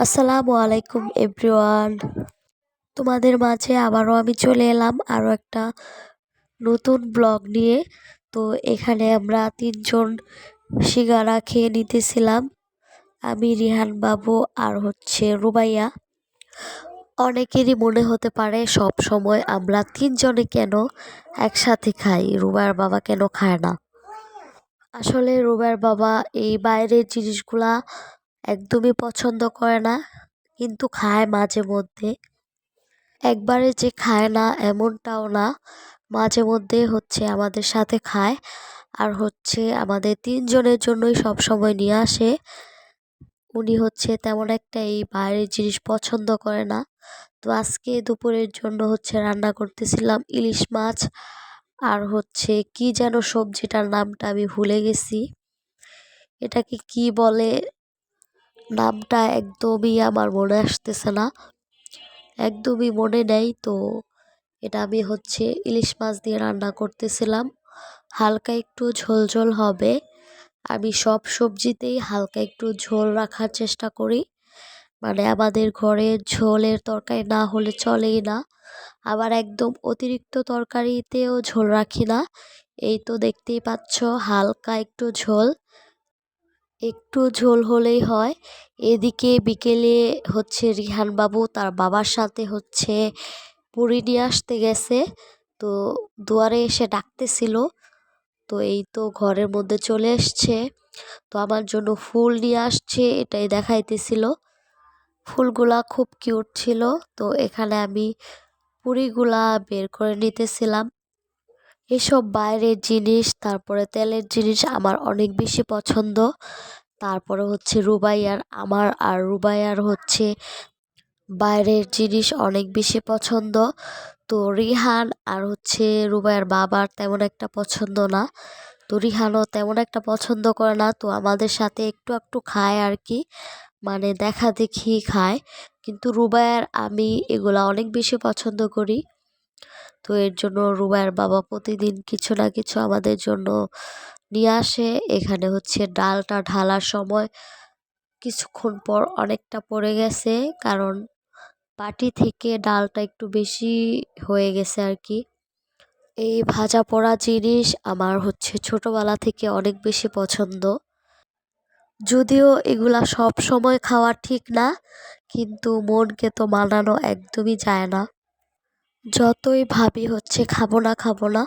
আসসালামু আলাইকুম, এভরিওয়ান। তোমাদের মাঝে আবারও আমি চলে এলাম আরও একটা নতুন ব্লগ নিয়ে। তো এখানে আমরা তিনজন সিঙ্গারা খেয়ে নিতেছিলাম, আমি, রিহান বাবু আর হচ্ছে রুবাইয়া অনেকেরই মনে হতে পারে সব সময় আমরা তিনজনে কেন একসাথে খাই রুবাইয়ার বাবা কেন খায় না? আসলে রুবাইয়ার বাবা এই বাইরের জিনিসগুলা একদমই পছন্দ করে না, কিন্তু খায় মাঝে মধ্যে। একবারে যে খায় না, এমনটাও না। মাঝে মধ্যে হচ্ছে আমাদের সাথে খায় আর হচ্ছে আমাদের তিনজনের জন্যই সব সময় নিয়ে আসে। উনি হচ্ছে তেমন একটা এই বাইরের জিনিস পছন্দ করে না। তো আজকে দুপুরের জন্য হচ্ছে রান্না করতেছিলাম ইলিশ মাছ আর হচ্ছে কি যেন সবজিটার নামটা আমি ভুলে গেছি। এটাকে কি বলে নামটা একদমই আমার মনে আসতেছে না। একদমই মনে নেই তো। এটা আমি হচ্ছে ইলিশ মাছ দিয়ে রান্না করতেছিলাম। হালকা একটু ঝোল ঝোল হবে। আমি সব সবজিতেই হালকা একটু ঝোল রাখার চেষ্টা করি। মানে আমাদের ঘরে ঝোলের তরকারি না হলে চলেই না। আবার একদম অতিরিক্ত তরকারিতেও ঝোল রাখি না। এই তো দেখতেই পাচ্ছ, হালকা একটু ঝোল। একটু ঝোল হলেই হয়। এদিকে বিকেলে হচ্ছে রিহান বাবু তার বাবার সাথে হচ্ছে পুরি নিয়ে আসতে গেছে। তো দুয়ারে এসে ডাকতেছিল। তো এই তো ঘরের মধ্যে চলে এসছে। তো আমার জন্য ফুল নিয়ে আসছে এটাই দেখাইতেছিল। ফুলগুলা খুব কিউট ছিল। তো এখানে আমি পুরিগুলা বের করে নিতেছিলাম। এসব বাইরের জিনিস, তারপরে তেলের জিনিস আমার অনেক বেশি পছন্দ। তারপরে হচ্ছে রুবাইয়ার, আমার আর রুবাইয়ার হচ্ছে বাইরের জিনিস অনেক বেশি পছন্দ। তো রিহান আর হচ্ছে রুবাইয়ার বাবার তেমন একটা পছন্দ না। তো রিহানও তেমন একটা পছন্দ করে না। তো আমাদের সাথে একটু একটু খায় আর কি মানে দেখা দেখি খায়। কিন্তু রুবাইয়ার আমি এগুলা অনেক বেশি পছন্দ করি। তো এর জন্য রুবাইয়ের বাবা প্রতিদিন কিছু না কিছু আমাদের জন্য নিয়ে আসে। এখানে হচ্ছে ডালটা ঢালার সময় কিছুক্ষণ পর অনেকটা পড়ে গেছে, কারণ পাটি থেকে ডালটা একটু বেশি হয়ে গেছে আর কি। এই ভাজা পোড়া জিনিস আমার হচ্ছে ছোটবেলা থেকে অনেক বেশি পছন্দ। যদিও এগুলা সব সময় খাওয়া ঠিক না, কিন্তু মনকে তো মানানো একদমই যায় না। যতই ভাবি হচ্ছে খাব না খাব না,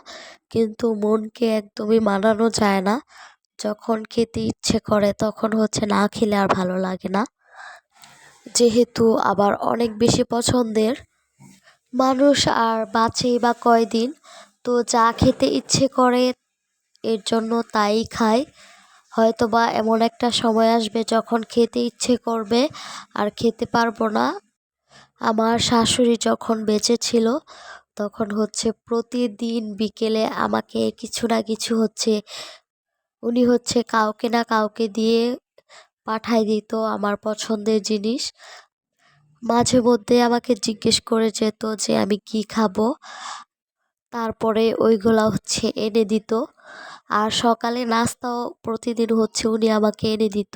কিন্তু মনকে একদমই মানানো যায় না। যখন খেতে ইচ্ছে করে, তখন হচ্ছে না খেলে আর ভালো লাগে না। যেহেতু আবার অনেক বেশি পছন্দের মানুষ আর বাঁচেই বা কয়দিন, তো যা খেতে ইচ্ছে করে এর জন্য তাই খায়। হয়তো বা এমন একটা সময় আসবে যখন খেতে ইচ্ছে করবে আর খেতে পারব না। আমার শাশুড়ি যখন বেঁচে ছিল, তখন হচ্ছে প্রতিদিন বিকেলে আমাকে কিছু না কিছু হচ্ছে, উনি হচ্ছে কাউকে না কাউকে দিয়ে পাঠাই দিত আমার পছন্দের জিনিস। মাঝে মধ্যে আমাকে জিজ্ঞেস করে যেত যে আমি কি খাব। তারপরে ওইগুলা হচ্ছে এনে দিত। আর সকালে নাস্তাও প্রতিদিন হচ্ছে উনি আমাকে এনে দিত।